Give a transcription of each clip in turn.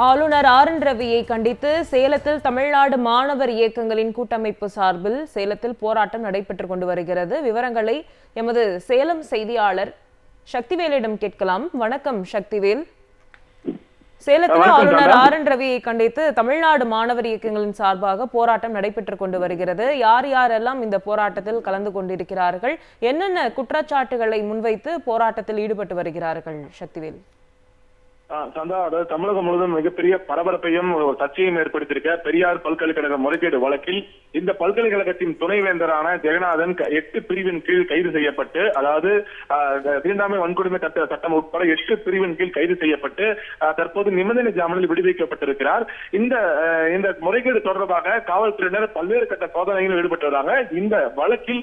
ஆளுநர் R N ரவியை கண்டித்து சேலத்தில் தமிழ்நாடு மாணவர் இயக்கங்களின் கூட்டமைப்பு சார்பில் சேலத்தில் போராட்டம் நடைபெற்றுக் கொண்டு வருகிறது. விவரங்களை எமது சேலம் செய்தியாளர் சக்திவேலிடம் கேட்கலாம். வணக்கம் சக்திவேல். சேலத்தில் ஆளுநர். ஆர் என் ரவியை கண்டித்து தமிழ்நாடு மாணவர் இயக்கங்களின் சார்பாக போராட்டம் நடைபெற்றுக் கொண்டு வருகிறது. யார் யாரெல்லாம் இந்த போராட்டத்தில் கலந்து கொண்டிருக்கிறார்கள்? என்னென்ன குற்றச்சாட்டுகளை முன்வைத்து போராட்டத்தில் ஈடுபட்டு வருகிறார்கள் சக்திவேல்? சந்தா அதாவது தமிழகம் முழுவதும் மிகப்பெரிய பரபரப்பையும் ஒரு சர்ச்சையும் ஏற்படுத்தியிருக்க பெரியார் பல்கலைக்கழக முறைகேடு வழக்கில் இந்த பல்கலைக்கழகத்தின் துணைவேந்தரான ஜெகநாதன் எட்டு பிரிவின் கீழ் கைது செய்யப்பட்டு அதாவது தீண்டாமை வன்கொடுமை சட்ட சட்டம் உட்பட எட்டு பிரிவின் கீழ் கைது செய்யப்பட்டு தற்போது நிபந்தனை ஜாமீனில் விடுவிக்கப்பட்டிருக்கிறார். இந்த இந்த முறைகேடு தொடர்பாக காவல்துறையினர் பல்வேறு கட்ட சோதனைகளில் ஈடுபட்டு வராங்க இந்த வழக்கில்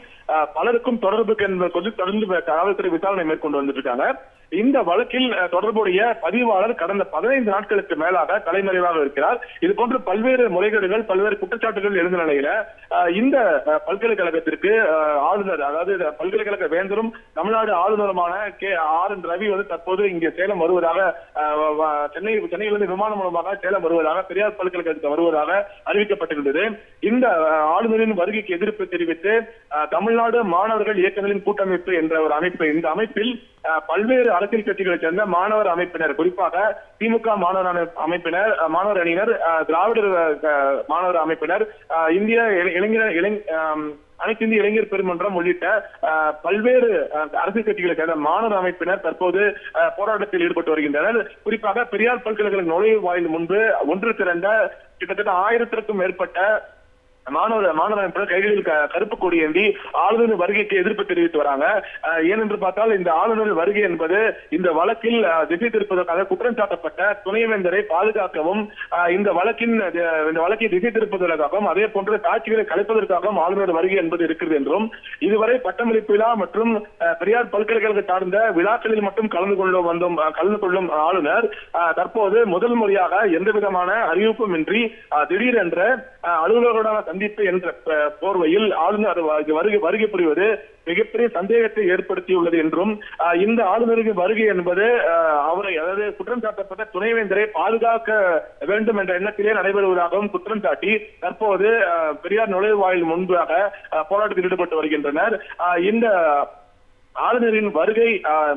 பலருக்கும் தொடர்புக்கு என்பது கொஞ்சம் தொடர்ந்து காவல்துறை விசாரணை மேற்கொண்டு வந்துட்டு இருக்காங்க இந்த வழக்கில் தொடர்புடைய பதிவாளர் கடந்த பதினைந்து நாட்களுக்கு மேலாக தலைமறைவாக இருக்கிறார். இது போன்ற பல்வேறு முறைகேடுகள் பல்வேறு குற்றச்சாட்டுகள் எழுந்த நிலையில இந்த பல்கலைக்கழகத்திற்கு ஆளுநர் அதாவது பல்கலைக்கழக வேந்தரும் தமிழ்நாடு ஆளுநருமான கே ஆர் என் ரவி வந்து தற்போது இங்கே சேலம் வருவதாக சென்னை சென்னையிலிருந்து விமானம் மூலமாக சேலம் வருவதாக பெரியார் பல்கலைக்கழகத்துக்கு வருவதாக அறிவிக்கப்பட்டிருந்தது. இந்த ஆளுநரின் வருகைக்கு எதிர்ப்பு தெரிவித்து அஹ், தமிழ்நாடு மாணவர்கள் இயக்கங்களின் கூட்டமைப்பு என்ற ஒரு அமைப்பு. இந்த அமைப்பில் பல்வேறு அரசியல் கட்சிகளைச் சேர்ந்த மாணவர் அமைப்பினர் குறிப்பாக திமுக மாணவர் அமைப்பினர் மாணவர் அணியினர் திராவிடர் மாணவர் அமைப்பினர் இந்திய இளைஞர் இளைஞ அனைத்து இந்திய இளைஞர் பெருமன்றம் உள்ளிட்ட பல்வேறு அரசியல் கட்சிகளை சேர்ந்த மாணவர் அமைப்பினர் தற்போது போராட்டத்தில் ஈடுபட்டு வருகின்றனர். குறிப்பாக பெரியார் பல்கலைக்கழக நுழைவு வாயில் முன்பு ஒன்று திரண்ட கிட்டத்தட்ட ஆயிரத்திற்கும் மேற்பட்ட மாணவர் மாணவர் கைகளில் கருப்பு கொடி ஏந்தி ஆளுநர் வருகைக்கு எதிர்ப்பு தெரிவித்து வராங்க. ஏனென்று பார்த்தால் இந்த ஆளுநர் வருகை என்பது இந்த வழக்கில் திசை திருப்பதற்காக குற்றம் சாட்டப்பட்ட துணைவேந்தரை பாதுகாக்கவும் இந்த வழக்கின் இந்த வழக்கை திசை திருப்பதற்காகவும் அதே போன்ற காட்சிகளை கலைப்பதற்காகவும் ஆளுநர் வருகை என்பது இருக்கிறது என்றும் இதுவரை பட்டமளிப்பு விழா மற்றும் பெரியார் பல்கலைக்கழக சார்ந்த விழாக்களில் மட்டும் கலந்து கொள்ள வந்தோம் கலந்து கொள்ளும் ஆளுநர் அஹ், தற்போது முதல் முறையாக எந்த விதமான அறிவிப்பும் இன்றி திடீரென்ற அஹ், அலுவலர்களுடனான சந்திப்பு என்ற போர்வையில் ஆளுநர் வருகை வருகை புரிவது மிகப்பெரிய சந்தேகத்தை ஏற்படுத்தியுள்ளது என்றும் அஹ், இந்த ஆளுநருக்கு வருகை என்பது அஹ், அவரை அதாவது குற்றம் சாட்டப்பட்ட துணைவேந்தரை பாதுகாக்க வேண்டும் என்ற எண்ணத்திலே நடைபெறுவதாகவும் குற்றம் சாட்டி தற்போது பெரியார் நுழைவாயில் முன்பாக அஹ், போராட்டத்தில் ஈடுபட்டு வருகின்றனர். அஹ், இந்த ஆளுநரின் வருகை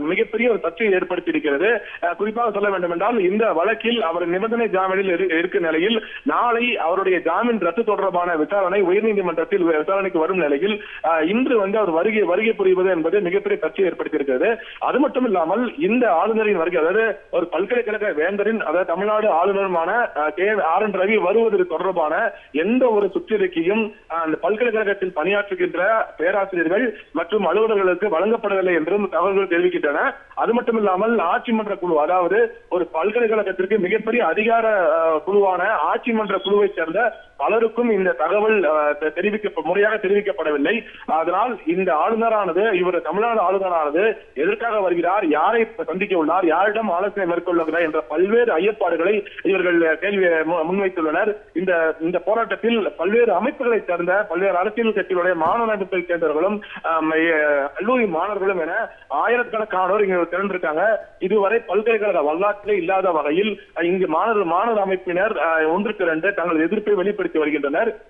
மிகப்பெரிய ஒரு சர்ச்சையை ஏற்படுத்தி இருக்கிறது குறிப்பாக சொல்ல வேண்டும் என்றால் இந்த வழக்கில் அவர் நிபந்தனை ஜாமீனில் இருக்கும் நிலையில் நாளை அவருடைய ஜாமீன் ரத்து தொடர்பான விசாரணை உயர்நீதிமன்றத்தில் விசாரணைக்கு வரும் நிலையில் இன்று வந்து அவர் வருகை வருகை புரிவது என்பது மிகப்பெரிய சர்ச்சையை ஏற்படுத்தி இருக்கிறது அது மட்டும் இல்லாமல் இந்த ஆளுநரின் வருகை அதாவது ஒரு பல்கலைக்கழக வேந்தரின் அதாவது தமிழ்நாடு ஆளுநருமான கே ஆர் என் ரவி வருவது தொடர்பான எந்த ஒரு சுற்றறிக்கையும் அந்த பல்கலைக்கழகத்தில் பணியாற்றுகின்ற பேராசிரியர்கள் மற்றும் அலுவலர்களுக்கு வழங்கப்படவில்லை என்றும் தகவல்கள் தெரிவிக்கின்றன. அது மட்டும் இல்லாமல் ஆட்சி மன்ற குழு அதாவது ஒரு பல்கலைக்கழகத்திற்கு மிகப்பெரிய அதிகார குழுவான ஆட்சி மன்ற குழுவை சேர்ந்த பலருக்கும் இந்த தகவல் தெரிவிக்க முறையாக தெரிவிக்கப்படவில்லை. அதனால் இந்த ஆளுநரானது இவர் தமிழ்நாடு ஆளுநரானது எதற்காக வருகிறார் யாரை சந்திக்க உள்ளார் யாரிடம் ஆலோசனை மேற்கொள்ளுகிறார் என்ற பல்வேறு ஐயப்பாடுகளை இவர்கள் கேள்வி முன்வைத்துள்ளனர். இந்த இந்த போராட்டத்தில் பல்வேறு அமைப்புகளை சேர்ந்த பல்வேறு அரசியல் கட்சிகளுடைய மாணவர் அமைப்பை சேர்ந்தவர்களும் கல்லூரி மாணவர்களும் என ஆயிரக்கணக்கானோர் இங்கு திரண்டிருக்காங்க. இதுவரை பல்கலைக்கழக வரலாற்றிலே இல்லாத வகையில் இங்கு மாணவர் மாணவர் அமைப்பினர் அஹ், ஒன்றுக்கு இரண்டு தங்கள் எதிர்ப்பை வெளிப்படுத்தி வருகின்றனர்.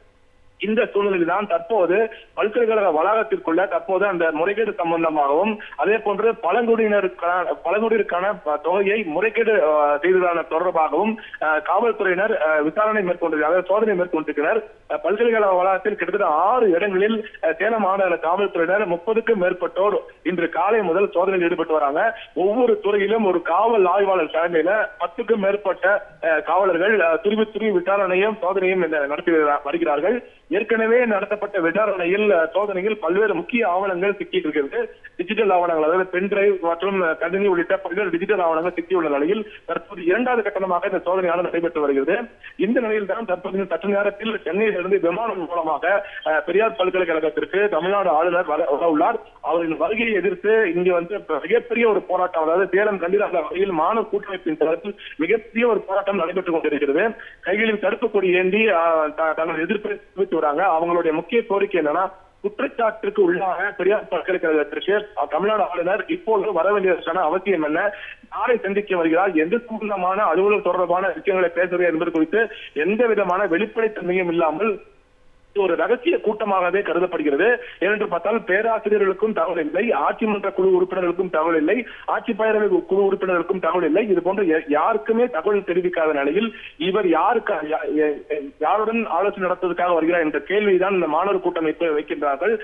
இந்த சூழ்நிலையில் தான் தற்போது பல்கலைக்கழக வளாகத்திற்குள்ள தற்போது அந்த முறைகேடு சம்பந்தமாகவும் அதே போன்று பழங்குடியினருக்கான பழங்குடியினருக்கான தொகையை முறைகேடு செய்ததான தொடர்பாகவும் அஹ், காவல்துறையினர் விசாரணை மேற்கொண்டு அதாவது சோதனை மேற்கொண்டிருக்கிறார். பல்கலைக்கழக வளாகத்தில் கிட்டத்தட்ட ஆறு இடங்களில் அஹ், சேலம் மாநகர காவல்துறையினர் முப்பதுக்கும் மேற்பட்டோர் இன்று காலை முதல் சோதனையில் ஈடுபட்டு வராங்க. ஒவ்வொரு துறையிலும் ஒரு காவல் ஆய்வாளர் தலைமையில பத்துக்கும் மேற்பட்ட அஹ், காவலர்கள் அஹ், துருவி துருவி விசாரணையும் சோதனையும் நடத்தி வருகிறார்கள். ஏற்கனவே நடத்தப்பட்ட விசாரணையில் சோதனையில் பல்வேறு முக்கிய ஆவணங்கள் சிக்கி இருக்கிறது. டிஜிட்டல் ஆவணங்கள் அதாவது பென் டிரைவ் மற்றும் கணினி உள்ளிட்ட பல்வேறு டிஜிட்டல் ஆவணங்கள் சிக்கியுள்ள நிலையில் தற்போது இரண்டாவது கட்டணமாக இந்த சோதனையானது நடைபெற்று வருகிறது. இந்த நிலையில் தான் தற்போது சற்று நேரத்தில் சென்னையிலிருந்து விமானம் மூலமாக பெரியார் பல்கலைக்கழகத்திற்கு தமிழ்நாடு ஆளுநர் வர வர உள்ளார். அவரின் வருகையை எதிர்த்து இங்கு வந்து மிகப்பெரிய ஒரு போராட்டம் அதாவது சேலம் கண்டிராத வகையில் மாணவ கூட்டமைப்பின் தரத்தில் மிகப்பெரிய ஒரு போராட்டம் நடைபெற்றுக் கொண்டிருக்கிறது. கைகளில் தடுப்பு கொடி ஏந்தி அஹ், த- தங்கள் எதிர்ப்பை வராங்க அவங்களுடைய முக்கிய கோரிக்கை என்னன்னா குற்றச்சாட்டிற்கு உள்ளாக பெரியார் பல்கலைக்கழகத்திற்கு தமிழ்நாடு ஆளுநர் இப்போது வர வேண்டியதற்கான அவசியம் என்ன? யாரை சந்திக்க வருகிறார்? எந்த சம்பந்தமான அலுவலர் தொடர்பான விஷயங்களை பேசுகிறார் என்பது குறித்து எந்த விதமான வெளிப்படைத்தன்மையும் இல்லாமல் ஒரு ரகசிய கூட்டமாகவே கருதப்படுகிறது. ஏனென்று பார்த்தால் பேராசிரியர்களுக்கும் தகவல் இல்லை ஆட்சி மன்ற குழு உறுப்பினர்களுக்கும் தகவல் இல்லை ஆட்சி பயிர்கள் குழு உறுப்பினர்களுக்கும் தகவல் இல்லை. இது போன்ற யா- யாருக்குமே தகவல் தெரிவிக்காத நிலையில் இவர் யாருக்கு யா- யாருடன் ஆலோசனை நடத்துவதற்காக வருகிறார் என்ற கேள்விதான் இந்த மாணவர் கூட்டமைப்பு வைக்கின்றார்கள்.